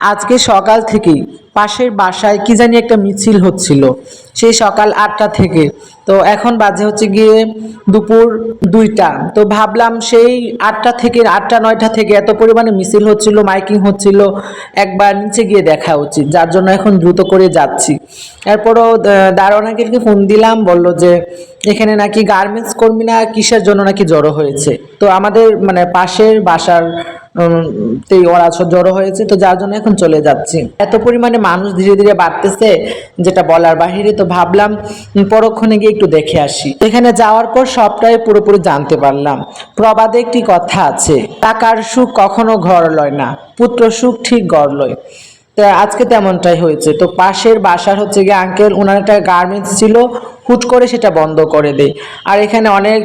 আজকে সকাল থেকেই পাশের বাসায় কি জানি একটা মিছিল হচ্ছিল, সেই সকাল আটটা থেকে। তো এখন বাজে হচ্ছে গিয়ে দুপুর দুইটা। তো ভাবলাম সেই আটটা থেকে, আটটা, নয়টা থেকে এত পরিমাণে মিছিল হচ্ছিল, মাইকিং হচ্ছিল, একবার নিচে গিয়ে দেখা উচিত, যার জন্য এখন দ্রুত করে যাচ্ছি। এরপরও দারোয়ান আঙ্কেলকে ফোন দিলাম, বলল যে এখানে নাকি গার্মেন্টস কর্মীরা কিসের জন্য নাকি জড়ো হয়েছে? তো আমাদের মানে পাশের বাসার তেই ওরা জড়ো হয়েছে, তো যার জন্য এখন চলে যাচ্ছি। এত পরিমাণে মানুষ ধীরে ধীরে বাড়তেছে, যেটা বলার বাহিরে, তো ভাবলাম পরক্ষণে গিয়ে একটু দেখে আসি। এখানে যাওয়ার পর সবটাই পুরোপুরি জানতে পারলাম। প্রবাদে একটি কথা আছে, টাকার সুখ কখনো ঘর লয় না পুত্র সুখ ঠিক গড় লয়। তো আজকে তেমনটাই হয়েছে। তো পাশের বাসার হচ্ছে গিয়ে আঙ্কেল ওনার একটা গার্মেন্টস ছিল, হুট করে সেটা বন্ধ করে দেয়। আর এখানে অনেক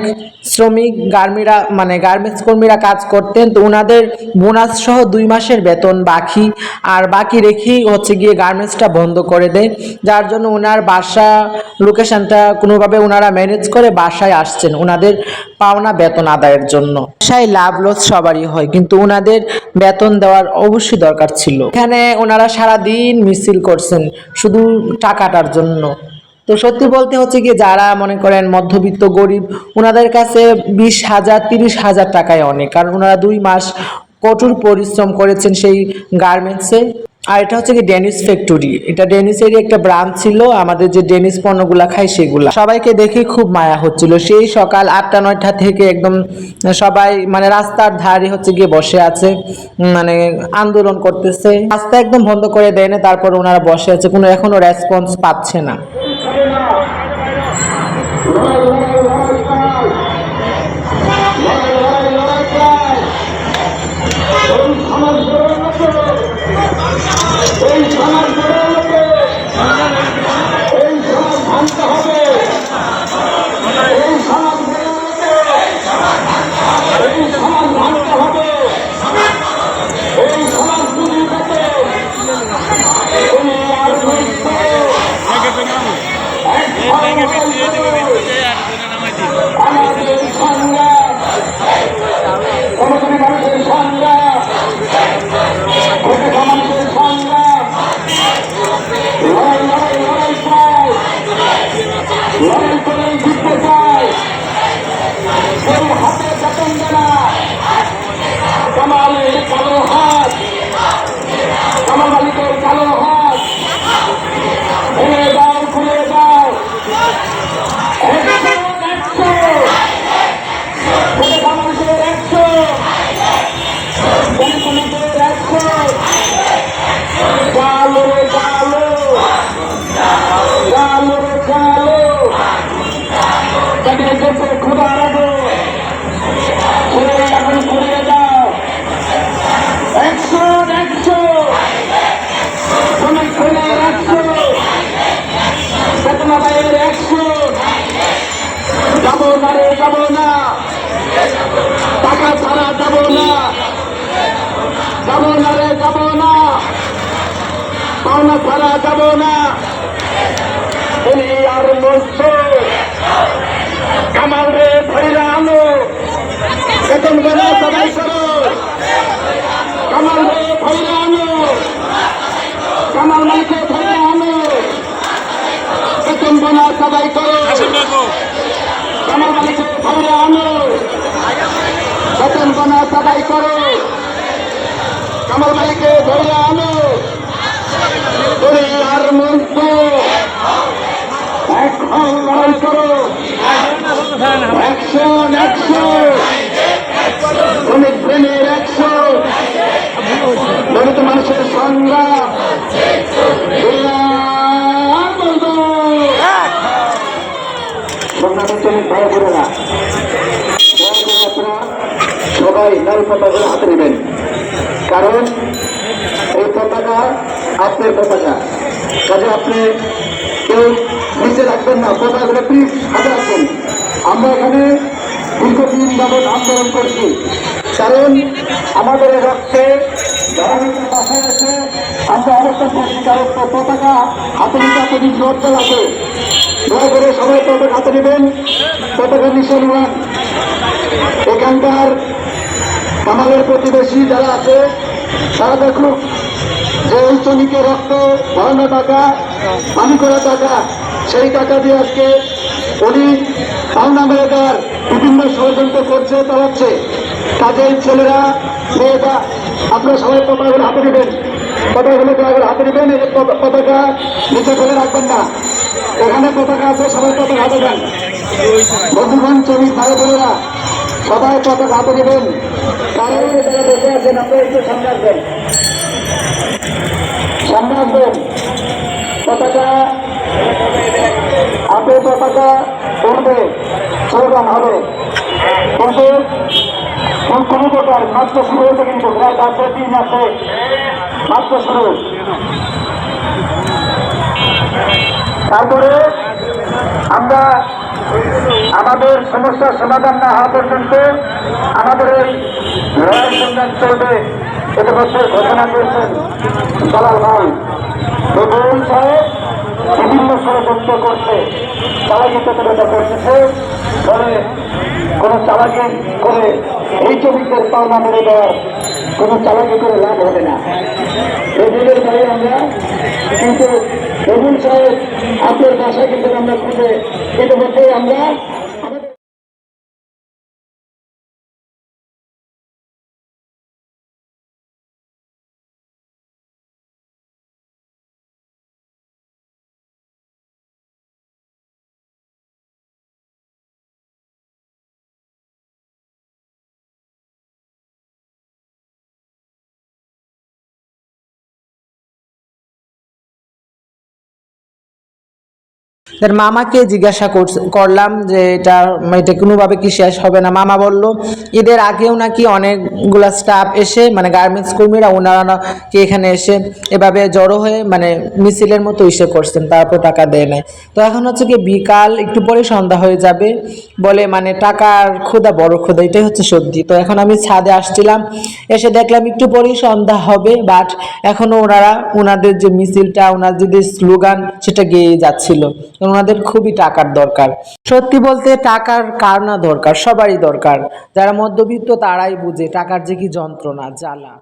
শ্রমিক গার্মীরা মানে গার্মেন্টস কর্মীরা কাজ করতেন। তো ওনাদের বোনাস সহ দুই মাসের বেতন বাকি। আর বাকি রেখেই হচ্ছে গিয়ে গার্মেন্টসটা বন্ধ করে দেয়। যার জন্য ওনার বাসা লোকেশনটা কোনোভাবে ওনারা ম্যানেজ করে বাসায় আসছেন। ওনাদের পাওনা বেতন আদায়ের জন্য। বাসায় লাভ লস সবারই হয়, কিন্তু ওনাদের বেতন দেওয়ার অবশ্যই দরকার ছিল। এখানে ওনারা সারা দিন মিছিল করছেন শুধু টাকাটার জন্য। তো সত্যি বলতে হচ্ছে কি, যারা মনে করেন মধ্যবিত্ত, গরিব ওনাদের কাছে বিশ হাজার, তিরিশ হাজার টাকায় অনেক। কারণ ওনারা দুই মাস কঠোর পরিশ্রম করেছেন সেই গার্মেন্টসে। আর এটা হচ্ছে কি ডেনিস ফ্যাক্টরি এটা ডেনিসেরই একটা ব্রাঞ্চ ছিল, আমাদের যে ডেনিস পণ্যগুলা খাই সেগুলা। সবাইকে দেখে খুব মায়া হচ্ছিল। সেই সকাল আটটা, নয়টা থেকে একদম সবাই মানে রাস্তার ধারে হচ্ছে গিয়ে বসে আছে মানে আন্দোলন করতেছে। রাস্তা একদম বন্ধ করে দেয় না, তারপর ওনারা বসে আছে। কোনো এখনও রেসপন্স পাচ্ছে না। আমাদের ক্ষুদা রাখো এখন ঘুরিয়ে দাও। একশো একশো। শ্রমিক খুনের একশো বেতনা বাইরের একশো। যাব না রে না। টাকা ছাড়া যাব না। যাব না রে না। পাওনা ছাড়া যাব না। আর মস্ত কামাল রে ধৈরা আনো বেতন বেলা সবাই করো কামাল রে ধৈরা আনো কামাল মাইকে ধৈরা আনো বেতন বেলা সবাই করো। কামাল মালিকে ধৈরা আনো বেতন বেলা সবাই করো। কামাল মালিকে ধৈরা উনি আর মস্ত একশো একশো শ্রমিক প্রেমের মানুষের সংগ্রাম সংগ্রামের ভয় করে না সবাই লাল পতাকা হাতে নেবেন কারণ এই পতাকা আপনার পতাকা কাজে আপনি কেউ নিচে রাখবেন না পতাকাগুলো প্লিজ হাতে রাখবেন আমরা এখানে দীর্ঘদিন যাবৎ আন্দোলন করছি। কারণ আমাদের রক্তে আছে আমরা পতাকা হাতে লাগে দয়া করে সবাই হাতে এখানকার কামালের প্রতিবেশী যারা আছে, তারা দেখুক যে এই শ্রমিকের রক্ত ভরানো টাকা পানি করা টাকা। সেই টাকা দিয়ে আজকে উনি পাওনা মেরে বিভিন্ন ষড়যন্ত্র করছে, চালাচ্ছে। কাজেই ছেলেরা, মেয়েরা, আপনারা সবাই পতাকাগুলো হাতে নেবেন। পতাকাগুলো দয়া হাতে নেবেন পতাকা নিচে ফেলে রাখবেন না। এখানে পতাকা আছে, সবাই পতাকা হাতে দেন বন্ধুগণ, শ্রমিক ভাই বোনেরা, সবাই পতাকা হাতে নেবেন। কারণ যারা বসে আছেন, আপনারা একটু সামনে আসবেন। সামনে আসবেন। পতাকা হাতে পতাকা উঠবে স্লোগান হবে। কিন্তু কোন প্রকার মাত্র শুরু হয়েছে কিন্তু রাত আছে দিন আছে। মাত্র শুরু। তারপরে আমরা আমাদের সমস্যার সমাধান না হওয়া পর্যন্ত আমাদের এই লড়াই চলবে। এটা হচ্ছে ঘোষণা করেছেন দালাল ভাই। সাহেব বিভিন্ন ষড়যন্ত্র করছে। চালাকি প্রতিরোধা করতেছে। ফলে কোনো চালাকি করে এই শ্রমিকদের পাওনা মেরে দেওয়ার কোনো চালাকি করে লাভ হবে না। এদিনের ভাই আমরা কিন্তু এদিন সাহেব আপনার বাসায় কিন্তু আমরা খুঁজে ইতিমধ্যে আমরা তার মামাকে জিজ্ঞাসা করলাম যে এটা এটা কোনোভাবে কি শেষ হবে না। মামা বলল, ঈদের আগেও নাকি অনেকগুলা স্টাফ এসে মানে গার্মেন্টস কর্মীরা, ওনারা কি এখানে এসে এভাবে জড়ো হয়ে মানে মিছিলের মতো ইসে করছেন, তারপর টাকা দেয় নাই। তো এখন হচ্ছে কি বিকাল, একটু পরে সন্ধ্যা হয়ে যাবে। বলে মানে টাকার ক্ষুদা বড় ক্ষুদা এটাই হচ্ছে সত্যি তো এখন আমি ছাদে আসছিলাম, এসে দেখলাম একটু পরেই সন্ধ্যা হবে বাট এখনও ওনারা, ওনাদের যে মিছিলটা, ওনার যে স্লোগান, সেটা গেয়ে যাচ্ছিল। ওনাদের খুবই টাকার দরকার। সত্যি বলতে টাকার কার না দরকার, সবারই দরকার। যারা মধ্যবিত্ত তারাই বুঝে, টাকার যে কি যন্ত্রণা, জ্বালা।